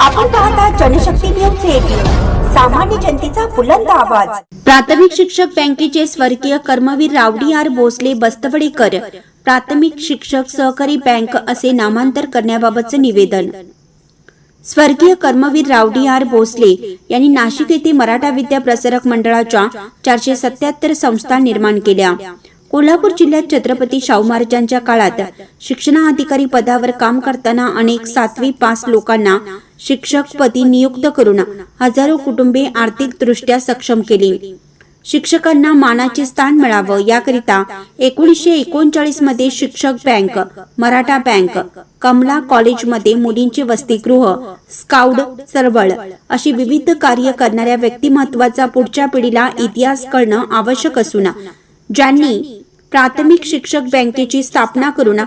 आपण पाहता Janshakti news eighteen सामान्य जनतेचा बुलंद आवाज. प्राथमिक शिक्षक बँकेचे स्वर्गीय कर्मवीर रावडी आर भोसले बस्तवडेकर प्राथमिक शिक्षक सहकारी बँक असे नामांतर करण्याबाबतचे निवेदन. स्वर्गीय कर्मवीर रावडी आर भोसले यांनी नाशिक येथे मराठा विद्या प्रसारक मंडळाच्या चारशे सत्याहत्तर संस्था निर्माण केल्या. कोल्हापूर जिल्ह्यात छत्रपती शाहू महाराजांच्या काळात शिक्षणाधिकारी पदावर काम करताना अनेक सातवी पास लोकांना शिक्षक पदी नियुक्त करून हजारो कुटुंबे आर्थिकदृष्ट्या सक्षम केली. शिक्षकांना मानाचे स्थान मिळावं याकरिता एकोणीसशे एकोणचाळीसमध्ये शिक्षक बँक मराठा बँक कमला कॉलेजमध्ये मुलींचे वसतिगृह स्काउड चळवळ अशी विविध कार्य करणाऱ्या व्यक्तिमत्वाचा पुढच्या पिढीला इतिहास कळणं आवश्यक असून ज्यांनी प्राथमिक शिक्षक बँकेची स्थापना करून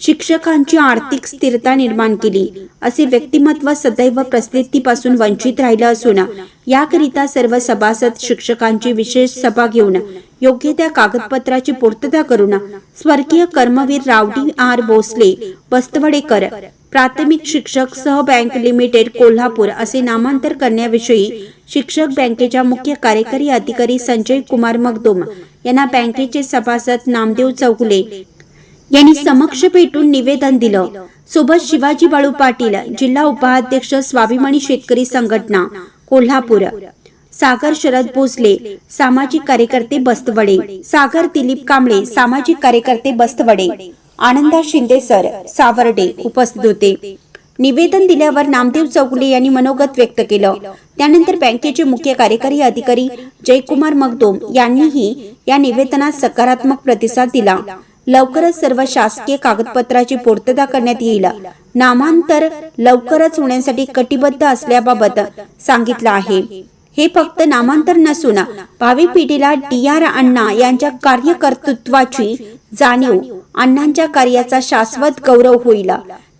शिक्षकांची आर्थिक स्थिरता निर्माण केली. असे व्यक्तिमत्व सदैव प्रसिद्धीपासून वंचित राहिलं असून याकरिता सर्व सभासद शिक्षकांची विशेष सभा घेऊन योग्य त्या कागदपत्राची पूर्तता करून स्वर्गीय कर्मवीर रावडी आर भोसले बस्तवडेकर प्राथमिक शिक्षक सह बँक लिमिटेड कोल्हापूर असे नामांतर करण्याविषयी शिक्षक बँकेच्या मुख्य कार्यकारी अधिकारी संजय कुमार मगदुम यांना बँकेचे सभासद नामदेव चौगुले यांनी समक्ष भेटून निवेदन दिलं. सोबत शिवाजी बाळू पाटील जिल्हा उपाध्यक्ष स्वाभिमानी शेतकरी संघटना कोल्हापूर. सागर शरद भोसले सामाजिक कार्यकर्ते बस्तवडे. सागर दिलीप कांबळे सामाजिक कार्यकर्ते बस्तवडे. आनंदा शिंदे सर सावर्डे उपस्थित होते. निवेदन दिल्यावर नामदेव चौगुले यांनी मनोगत व्यक्त केलं. त्यानंतर बँकेचे मुख्य कार्यकारी अधिकारी जयकुमार मगदोम यांनीही या निवेदनास सकारात्मक प्रतिसाद दिला. लवकरच सर्व शासकीय कागदपत्राची पूर्तता करण्यात येईल. नामांतर लवकरच होण्यासाठी कटिबद्ध असल्याबाबत सांगितलं आहे. हे फक्त नामांतर नसून भावी पिढीला डी आर अण्णा यांच्या कार्यकर्तृत्वाची जाणीव अण्णांच्या कार्याचा शाश्वत गौरव होईल.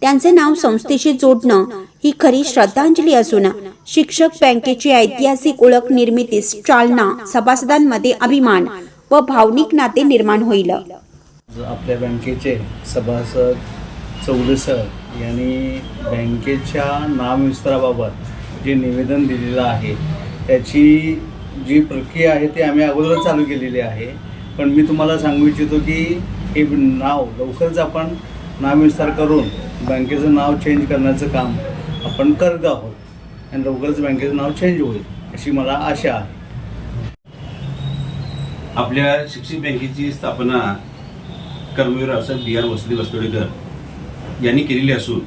त्यांचे नाव संस्थेशी जोडणं ही खरी श्रद्धांजली असून शिक्षक बँकेची ऐतिहासिक ओळख निर्मितीस चालना सभासदांमध्ये अभिमान व भावनिक नाते निर्माण होईल. आपल्या बँकेचे सभासद चौले सर यांनी बँकेच्या नामविस्ताराबाबत जे निवेदन दिलेलं आहे त्याची जी प्रक्रिया आहे ती आम्ही अगोदरच चालू केलेली आहे. पण मी तुम्हाला सांगू इच्छितो की हे नाव लवकरच आपण नामविस्तार करून बँकेचं नाव चेंज करण्याचं काम आपण करत आहोत. आणि लवकरच बँकेचं नाव चेंज होईल अशी मला आशा आहे. आपल्या शिक्षित बँकेची स्थापना कर्मवीर रावसाहेब डी आर वसती वस्तोडेकर यांनी केलेली असून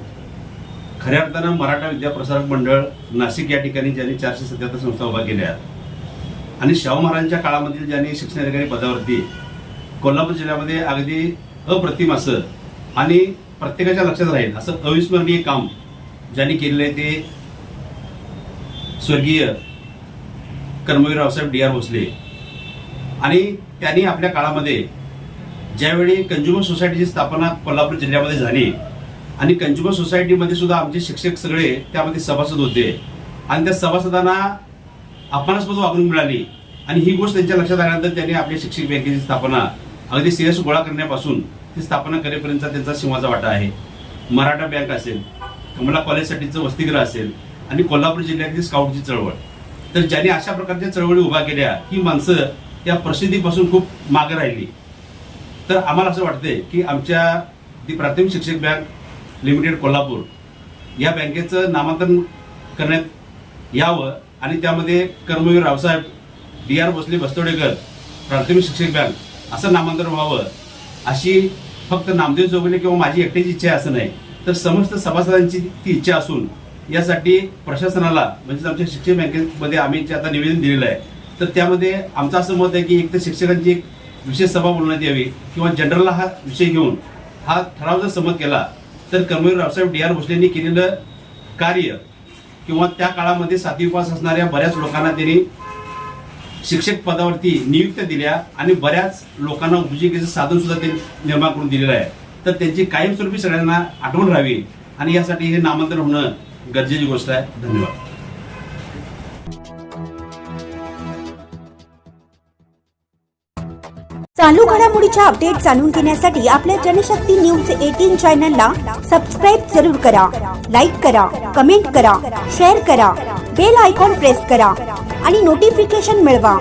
खऱ्या अर्थानं मराठा विद्याप्रसारक मंडळ नाशिक या ठिकाणी ज्यांनी चारशे सत्याहत्तर संस्था उभा केल्या आणि शाहू महाराजांच्या काळामधील ज्यांनी शिक्षण अधिकारी पदावरती कोल्हापूर जिल्ह्यामध्ये अगदी अप्रतिम असं आणि प्रत्येकाच्या लक्षात राहील. असं अविस्मरणीय काम ज्यांनी केलेलं आहे ते स्वर्गीय कर्मवीर रावसाहेब डी आर भोसले. आणि त्यांनी आपल्या काळामध्ये ज्यावेळी कंझ्युमर सोसायटीची स्थापना कोल्हापूर जिल्ह्यामध्ये झाली आणि कंझ्युमर सोसायटीमध्ये सुद्धा आमचे शिक्षक सगळे त्यामध्ये सभासद होते आणि त्या सभासदांना अपमानास्पद वागणूक मिळाली. आणि ही गोष्ट त्यांच्या लक्षात आल्यानंतर त्यांनी आपल्या शिक्षक बँकेची स्थापना अगदी सिरियस गोळा करण्यापासून ती स्थापना करेपर्यंतचा त्यांचा सिंहाचा वाटा आहे. मराठा बँक असेल कमला कॉलेजसाठीचं वसतिगृह असेल आणि कोल्हापूर जिल्ह्यातली स्काउटची चळवळ. तर ज्यांनी अशा प्रकारच्या चळवळी उभ्या केल्या ही माणसं त्या प्रसिद्धीपासून खूप मागे राहिली. तर आम्हाला असं वाटतंय की आमच्या ती प्राथमिक शिक्षक बँक लिमिटेड कोल्हापूर या बँकेचं नामांकन करण्यात यावं आणि त्यामध्ये कर्मवीर रावसाहेब डी आर भोसले बस्तोडेकर प्राथमिक शिक्षक बँक असं नामांतर व्हावं. अशी फक्त नामदेव चौगुले किंवा माझी एकट्याची इच्छा आहे असं नाही. तर समस्त सभासदांची ती इच्छा असून यासाठी प्रशासनाला म्हणजेच आमच्या शिक्षण बँकेमध्ये आम्ही जे आता निवेदन दिलेलं आहे तर त्यामध्ये आमचं असं मत आहे की एक तर शिक्षकांची एक विशेष सभा बोलण्यात यावी किंवा जनरलला हा विषय घेऊन हा ठराव जर संमत केला तर कर्मवीर रावसाहेब डी आर भोसलेंनी केलेलं कार्य किंवा त्या काळामध्ये सातवी पास असणाऱ्या बऱ्याच लोकांना त्यांनी शिक्षक पदावरती नियुक्त दिल्या आणि बऱ्याच लोकांना उपजीविकेचं साधन सुद्धा ते निर्माण करून दिलेलं आहे. तर त्यांची कायमस्वरूपी सगळ्यांना आठवण राहावी आणि यासाठी हे नामांतर होणं गरजेची गोष्ट आहे. धन्यवाद. चालू घडामोडीच्या अपडेट जाणून घेण्यासाठी आपल्या जनशक्ती न्यूज एटीन चॅनलला सबस्क्राईब जरूर करा लाईक करा कमेंट करा शेअर करा बेल आयकॉन प्रेस करा. आणि नोटिफिकेशन मिळवा.